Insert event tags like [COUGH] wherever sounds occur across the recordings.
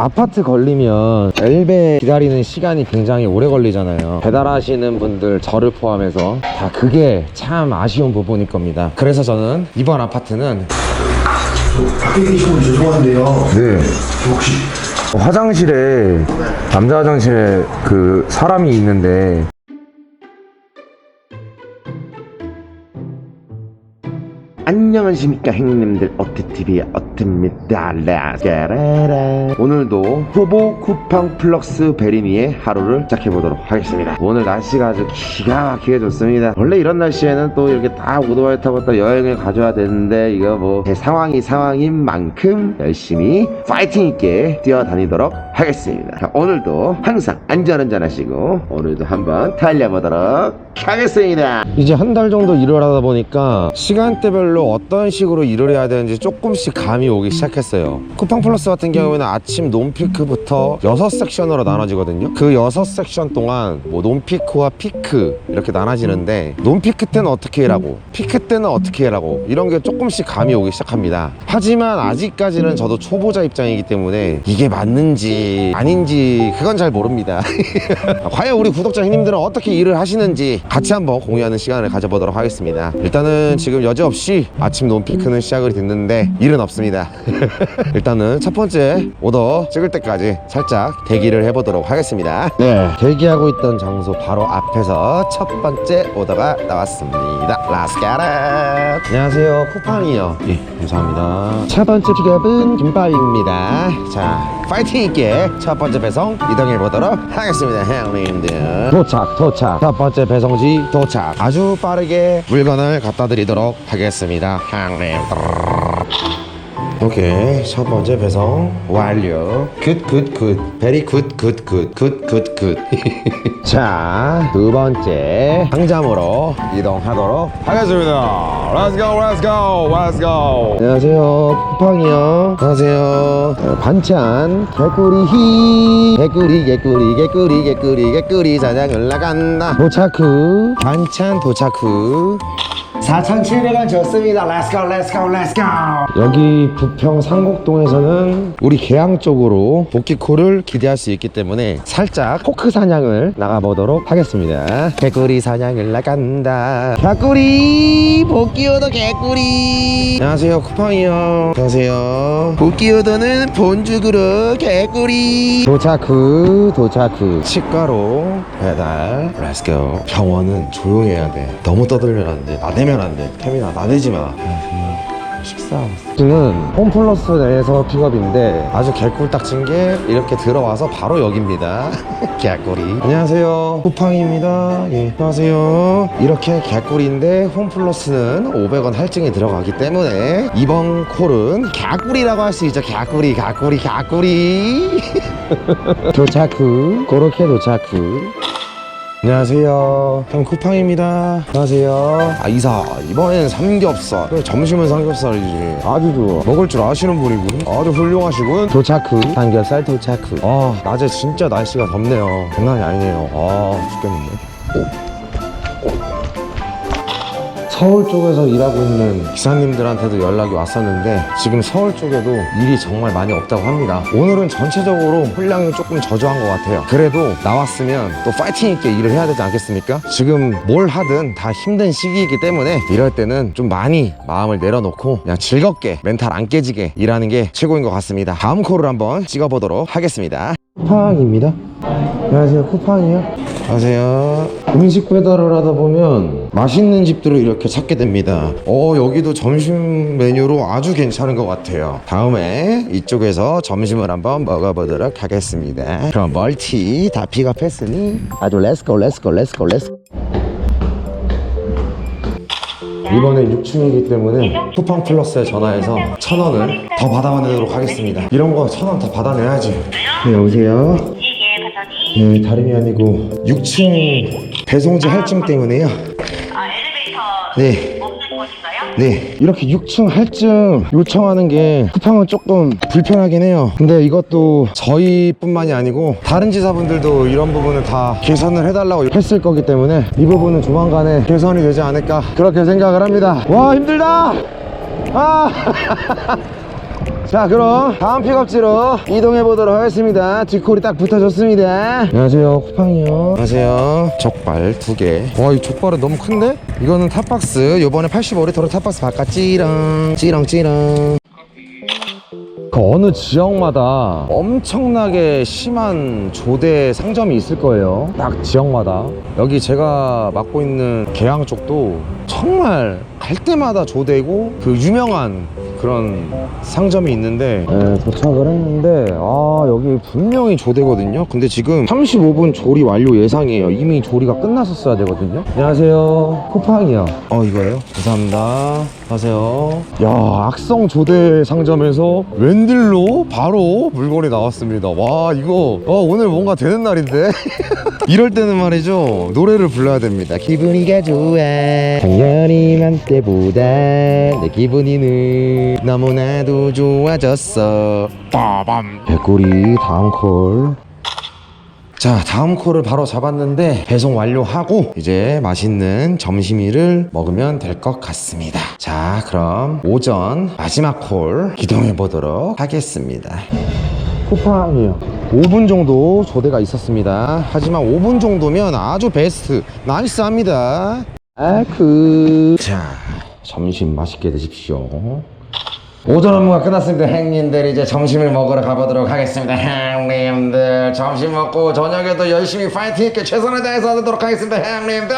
아파트 걸리면 엘베 기다리는 시간이 굉장히 오래 걸리잖아요. 배달하시는 분들 저를 포함해서 다 그게 참 아쉬운 부분일 겁니다. 그래서 저는 이번 아파트는 밖에 계신 분 죄송한데요. 네 혹시 화장실에 남자 화장실에 그 사람이 있는데 안녕하십니까 행님들. 어트TV의 어트입니다 라스카라라 오늘도 후보 쿠팡 플럭스 베리니의 하루를 시작해보도록 하겠습니다. 오늘 날씨가 아주 기가 막히게 좋습니다. 원래 이런 날씨에는 또 이렇게 다 오토바이 타고 또 여행을 가져야 되는데 이거 뭐 제 상황이 상황인 만큼 열심히 파이팅 있게 뛰어다니도록 하겠습니다. 자, 오늘도 항상 안전운전 하시고 오늘도 한번 달려보도록 하겠습니다. 이제 한 달 정도 일을 하다 보니까 시간대별로 어떤 식으로 일을 해야 되는지 조금씩 감이 오기 시작했어요. 쿠팡 플러스 같은 경우에는 아침 논피크부터 6섹션으로 나눠지거든요. 그 6섹션 동안 뭐 논피크와 피크 이렇게 나눠지는데 논피크 때는 어떻게 해라고 피크 때는 어떻게 해라고 이런 게 조금씩 감이 오기 시작합니다. 하지만 아직까지는 저도 초보자 입장이기 때문에 이게 맞는지 아닌지 그건 잘 모릅니다. [LAUGHS] 과연 우리 구독자 형님들은 어떻게 일을 하시는지 같이 한번 공유하는 시간을 가져보도록 하겠습니다. 일단은 지금 여지없이 아침 논피크는 시작을 됐는데 일은 없습니다. [LAUGHS] 일단은 첫 번째 오더 찍을 때까지 살짝 대기를 해보도록 하겠습니다. 네 대기하고 있던 장소 바로 앞에서 첫 번째 오더가 나왔습니다. 라스카라 안녕하세요 쿠팡이요. 예 감사합니다. 첫 번째 지갑은 김밥입니다. 자 파이팅 있게 첫 번째 배송 이동해 보도록 하겠습니다 형님들. 도착 도착. 첫 번째 배송지 도착. 아주 빠르게 물건을 갖다 드리도록 하겠습니다 형님들 오케이. 첫 번째 배송 완료. 굿굿굿. 베리 굿굿굿굿굿굿굿자 두 번째 상점으로 이동하도록 하겠습니다. Let's go Let's go Let's go. 안녕하세요. 쿠팡이요. 안녕하세요. 어, 반찬. 개구리 히. 개구리 개구리 개구리 개구리 개구리 사냥을 나간다. 도착 후. 반찬 도착 후 4,700원 줬습니다. Let's go, let's go, let's go. 여기 부평 상곡동에서는 우리 계양 쪽으로 복귀코를 기대할 수 있기 때문에 살짝 포크 사냥을 나가보도록 하겠습니다. 개구리 사냥을 나간다. 개구리 복귀오더 개구리. 안녕하세요, 쿠팡이요. 안녕하세요. 복귀오더는 본죽으로 개구리. 도착 후, 도착 후. 치과로 배달. Let's go. 병원은 조용해야 돼. 너무 떠들면 안 돼. 나대면 안 돼. 태민아, 나대지 마. 식사. 지금 홈플러스 내에서 픽업인데 아주 개꿀딱진 게 이렇게 들어와서 바로 여기입니다. [LAUGHS] 개꿀이. 안녕하세요. 쿠팡입니다. 예. 안녕하세요. 이렇게 개꿀인데 홈플러스는 500원 할증이 들어가기 때문에 이번 콜은 개꿀이라고 할 수 있죠. 개꿀이, 개꿀이, 개꿀이. [LAUGHS] 도착 후. 그렇게 도착 후. 안녕하세요. 형 쿠팡입니다. 안녕하세요. 아 이사 이번에는 삼겹살. 그래, 점심은 삼겹살이지. 아주 좋아. 먹을 줄 아시는 분이군. 아주 훌륭하시군. 도착 후. 삼겹살 도착 후. 아 낮에 진짜 날씨가 덥네요. 장난이 아니네요. 아 죽겠네. 서울 쪽에서 일하고 있는 기사님들한테도 연락이 왔었는데 지금 서울 쪽에도 일이 정말 많이 없다고 합니다. 오늘은 전체적으로 분량이 조금 저조한 것 같아요. 그래도 나왔으면 또 파이팅 있게 일을 해야 되지 않겠습니까? 지금 뭘 하든 다 힘든 시기이기 때문에 이럴 때는 좀 많이 마음을 내려놓고 그냥 즐겁게 멘탈 안 깨지게 일하는 게 최고인 것 같습니다. 다음 콜을 한번 찍어보도록 하겠습니다. 쿠팡입니다. 안녕하세요. 쿠팡이요. 안녕하세요. 음식 배달을 하다 보면 맛있는 집들을 이렇게 찾게 됩니다. 어, 여기도 점심 메뉴로 아주 괜찮은 것 같아요. 다음에 이쪽에서 점심을 한번 먹어보도록 하겠습니다. 그럼 멀티 다 픽업했으니 아주 렛츠고 렛츠고 렛츠고 렛츠고 이번에 6층이기 때문에 쿠팡 플러스에 전화해서 천 원을 더 받아내도록 하겠습니다. 이런 거 천 원 더 받아내야지. 네, 여보세요? 네, 다름이 아니고 6층 배송지 할증 때문에요. 아 엘리베이터 네. 네, 이렇게 6층 할증 요청하는 게 쿠팡은 조금 불편하긴 해요. 근데 이것도 저희뿐만이 아니고 다른 지사분들도 이런 부분을 다 개선을 해달라고 했을 거기 때문에 이 부분은 조만간에 개선이 되지 않을까 그렇게 생각을 합니다. 와 힘들다. 아. [LAUGHS] 자 그럼 다음 픽업지로 이동해 보도록 하겠습니다. 뒷콜이 딱 붙어줬습니다. 안녕하세요 쿠팡이요. 안녕하세요. 족발 두개와이 족발은 너무 큰데? 이거는 탑박스. 요번에 85리터로 탑박스 바꿨지랑 찌렁 찌렁. 그 어느 지역마다 엄청나게 심한 조대 상점이 있을 거예요. 딱 지역마다. 여기 제가 맡고 있는 계양 쪽도 정말 갈 때마다 조대고 그 유명한 그런 상점이 있는데 네, 도착을 했는데 아 여기 분명히 조대거든요. 근데 지금 35분 조리 완료 예상이에요. 이미 조리가 끝났었어야 되거든요. 안녕하세요. 쿠팡이요. 어 이거요? 감사합니다. 안녕하세요. 야 악성 조대 상점에서 웬일로 바로 물건이 나왔습니다. 와 이거 어, 오늘 뭔가 되는 날인데? [LAUGHS] 이럴 때는 말이죠. 노래를 불러야 됩니다. 기분이가 좋아 당연히만 때보다 내 기분이는 너무나도 좋아졌어 빠밤 백골이 다음 콜 자, 다음 콜을 바로 잡았는데 배송 완료하고 이제 맛있는 점심이를 먹으면 될 것 같습니다. 자, 그럼 오전 마지막 콜 기동해 보도록 하겠습니다. 쿠팡이요. 5분 정도 조대가 있었습니다. 하지만 5분 정도면 아주 베스트, 나이스합니다. 아그. 자, 점심 맛있게 드십시오. 오전 업무가 끝났습니다. 행님들 이제 점심을 먹으러 가보도록 하겠습니다. 행님들 점심 먹고 저녁에도 열심히 파이팅 있게 최선을 다해서 하도록 하겠습니다. 행님들.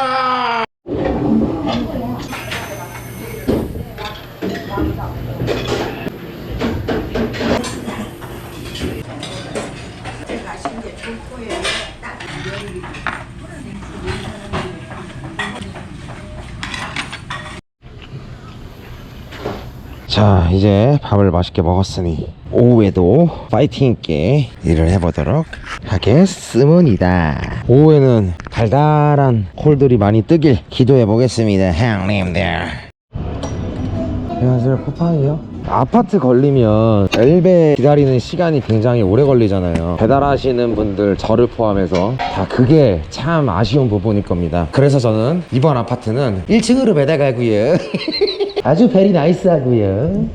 자 이제 밥을 맛있게 먹었으니 오후에도 파이팅 있게 일을 해보도록 하겠습니다. 오후에는 달달한 콜들이 많이 뜨길 기도해 보겠습니다 형님들. 안녕하세요 쿠팡이요. 아파트 걸리면 엘베 기다리는 시간이 굉장히 오래 걸리잖아요. 배달하시는 분들 저를 포함해서 다 그게 참 아쉬운 부분일 겁니다. 그래서 저는 이번 아파트는 1층으로 배달 가고요. [LAUGHS] 아주 베리 나이스 하고요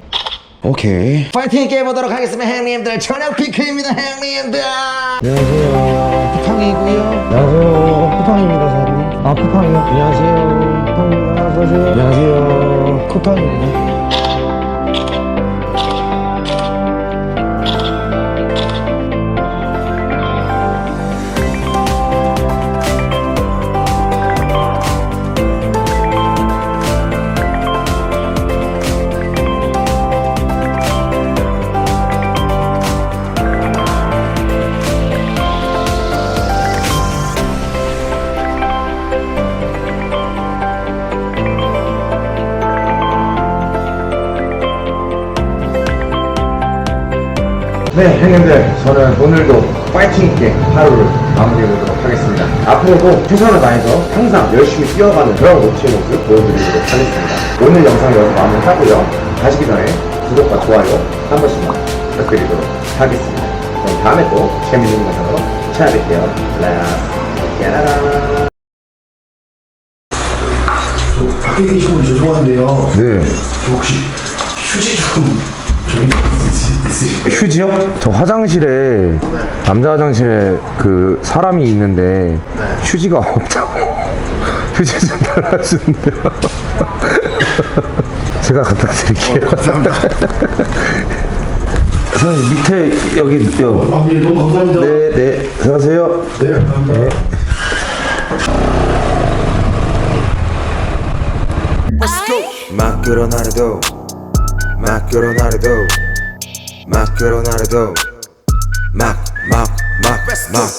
오케이. 파이팅 있게 해보도록 하겠습니다. 형님들 저녁 피크입니다 형님들. 안녕하세요. 쿠팡이고요. 안녕하세요. 쿠팡입니다 사장님. 아 쿠팡이요? 안녕하세요. 쿠팡입니다 어서오세요. 안녕하세요. 쿠팡입니다 네, 형님들, 저는 오늘도 파이팅 있게 하루를 마무리해 보도록 하겠습니다. 앞으로도 최선을 다해서 항상 열심히 뛰어가는 그런 모치의 모습 보여드리도록 하겠습니다. 오늘 영상 여기서 마무리 하고요. 가시기 전에 구독과 좋아요 한 번씩만 부탁드리도록 하겠습니다. 그럼 다음에 또 재밌는 영상으로 찾아뵐게요. 라스, 야라라. 저 밖에 계신 분 죄송한데요. 네. 저 혹시 휴지 좀, 좀 있으실까요? 휴지요? 저 화장실에 남자 화장실에 그 사람이 있는데 휴지가 없다고. [LAUGHS] 휴지 좀 달아주는데요. [LAUGHS] 제가 갖다 드릴게요. [LAUGHS] 선생님 밑에 여기 여 아, 예, 너무 감사합니다. 네네. 안녕하세요. 네, 감사합니다. 마크로나르도 마크로나르도 마크로나르도 막 막 막 막